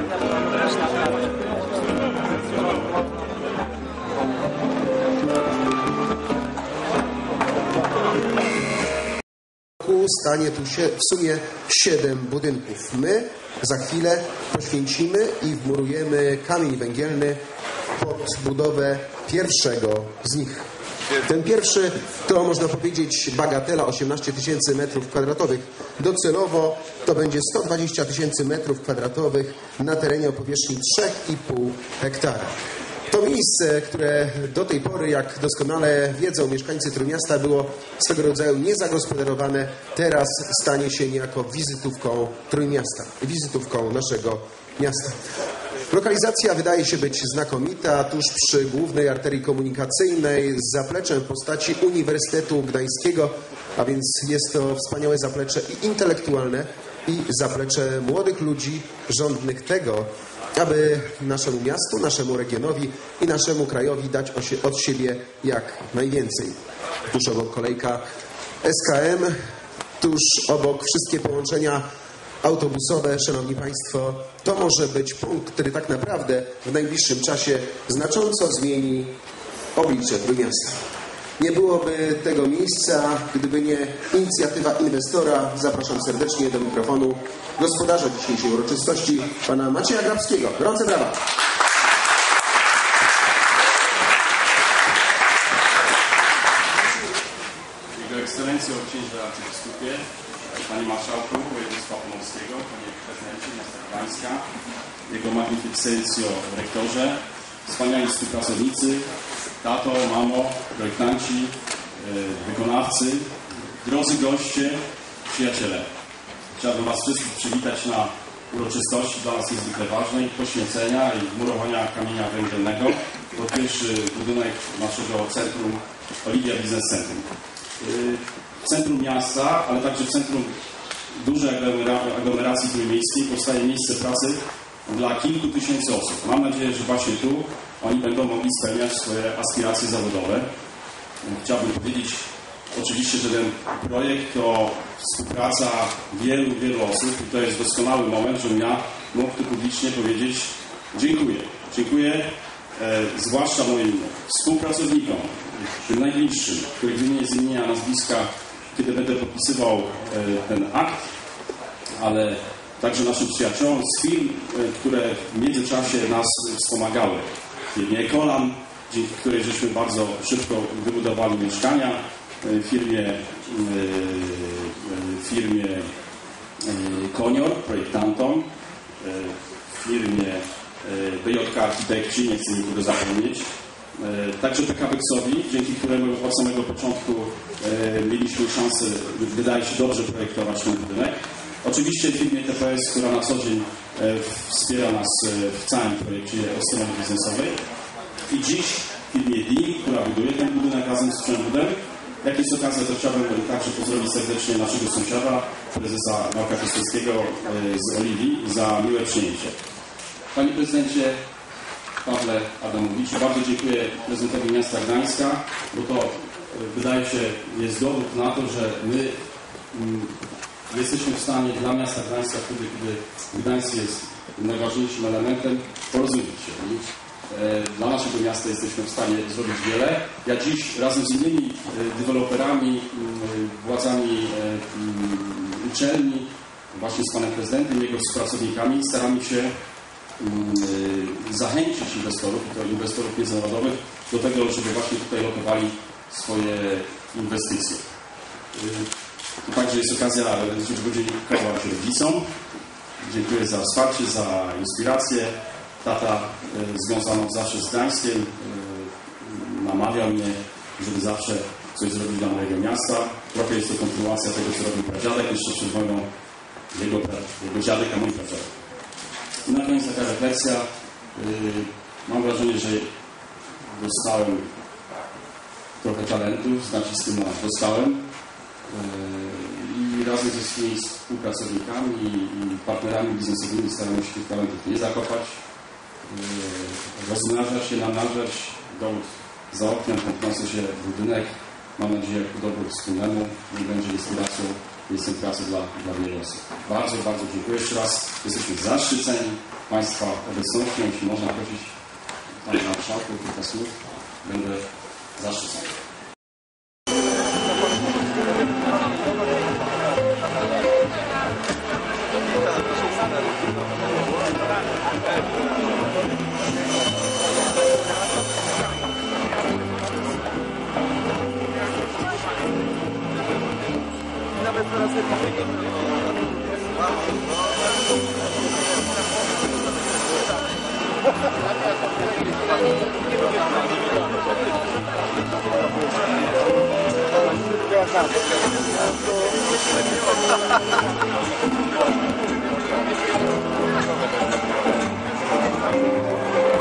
Gracias. Stanie tu się w sumie siedem budynków. My za chwilę poświęcimy i wmurujemy kamień węgielny pod budowę pierwszego z nich. Ten pierwszy to można powiedzieć bagatela 18 tysięcy metrów kwadratowych. Docelowo to będzie 120 tysięcy metrów kwadratowych na terenie o powierzchni 3,5 hektara. To miejsce, które do tej pory, jak doskonale wiedzą mieszkańcy Trójmiasta, było swego rodzaju niezagospodarowane, teraz stanie się niejako wizytówką Trójmiasta, wizytówką naszego miasta. Lokalizacja wydaje się być znakomita, tuż przy głównej arterii komunikacyjnej, z zapleczem w postaci Uniwersytetu Gdańskiego, a więc jest to wspaniałe zaplecze i intelektualne, i zaplecze młodych ludzi żądnych tego, aby naszemu miastu, naszemu regionowi i naszemu krajowi dać od siebie jak najwięcej. Tuż obok kolejka SKM, tuż obok wszystkie połączenia autobusowe, Szanowni Państwo, to może być punkt, który tak naprawdę w najbliższym czasie znacząco zmieni oblicze Trójmiasta. Nie byłoby tego miejsca, gdyby nie inicjatywa inwestora. Zapraszam serdecznie do mikrofonu gospodarza dzisiejszej uroczystości, pana Macieja Grabskiego. Gorące brawa. Jego Ekscelencjo Księże Arcybiskupie, Panie Marszałku Województwa Pomorskiego, Panie Prezydencie Miasta Gdańska, Jego Magnificencjo Rektorze, wspaniali współpracownicy, tato, mamo, projektanci, e, wykonawcy, drodzy goście, przyjaciele. Chciałbym Was wszystkich przywitać na uroczystości dla nas niezwykle ważnej, poświęcenia i murowania kamienia węgielnego pod pierwszy budynek naszego centrum Olivia Business Centrum. W centrum miasta, ale także w centrum dużej aglomera- aglomeracji trójmiejskiej powstaje miejsce pracy dla kilku tysięcy osób. Mam nadzieję, że właśnie tu oni będą mogli spełniać swoje aspiracje zawodowe. Chciałbym powiedzieć oczywiście, że ten projekt to współpraca wielu, wielu osób i to jest doskonały moment, żebym ja mógł tu publicznie powiedzieć dziękuję. Dziękuję e, zwłaszcza moim współpracownikom, tym najbliższym, których wymienię z imienia nazwiska, kiedy będę podpisywał e, ten akt, ale także naszym przyjaciołom z firm, e, które w międzyczasie nas wspomagały. Firmie Ekolam, dzięki której żeśmy bardzo szybko wybudowali mieszkania, e, firmie, e, firmie Konior, projektantom, firmie BJK Architekci, nie chcę nikogo zapomnieć, Także PKB-owi, dzięki któremu od samego początku mieliśmy szansę, wydaje się, dobrze projektować ten budynek. Oczywiście firmie TPS, która na co dzień e, wspiera nas e, w całym projekcie od strony biznesowej. I dziś firmie DIN, która buduje ten budynek razem z Przemudem. Jak jest okazja, to chciałbym także pozdrowić serdecznie naszego sąsiada, prezesa Marka Kostowskiego e, z Oliwii za miłe przyjęcie. Panie Prezydencie, Pawle Adamowiczu. Bardzo dziękuję prezydentowi miasta Gdańska, bo to wydaje się jest dowód na to, że my mm, jesteśmy w stanie dla miasta Gdańska, wtedy kiedy Gdańsk jest najważniejszym elementem, porozumieć się. I e, dla naszego miasta jesteśmy w stanie zrobić wiele. Ja dziś razem z innymi e, deweloperami, mm, władzami e, mm, uczelni, właśnie z panem prezydentem, jego współpracownikami staramy się mm, zachęcić inwestorów, i to inwestorów międzynarodowych, do tego, żeby właśnie tutaj lokowali swoje inwestycje. Y, Także jest okazja, żeby podziękować rodzicom. Dziękuję za wsparcie, za inspirację. Tata y, związany zawsze z Gdańskiem y, namawiał mnie, żeby zawsze coś zrobić dla mojego miasta. Trochę jest to kontynuacja tego, co robił pradziadek, jeszcze przed wojną jego, jego dziadek, a mój pradziadek. I na koniec taka refleksja. Yy, Mam wrażenie, że dostałem trochę talentu, znaczy stymulans dostałem. I razem ze swoimi współpracownikami i partnerami biznesowymi staramy się tych talentów nie zakopać, yy, rozmnażać się, namnażać. Dowód za oknem, tąpnący się budynek. Mam nadzieję, ku dobru wspólnemu nie będzie inspiracją miejscem pracy dla, dla wielu osób. Bardzo, bardzo dziękuję jeszcze raz. Jesteśmy zaszczyceni Państwa obecnością. Jeśli można prosić Panie Marszałku kilka słów, będę zaszczycony. Nawet zaraz nie Thank you. Bye.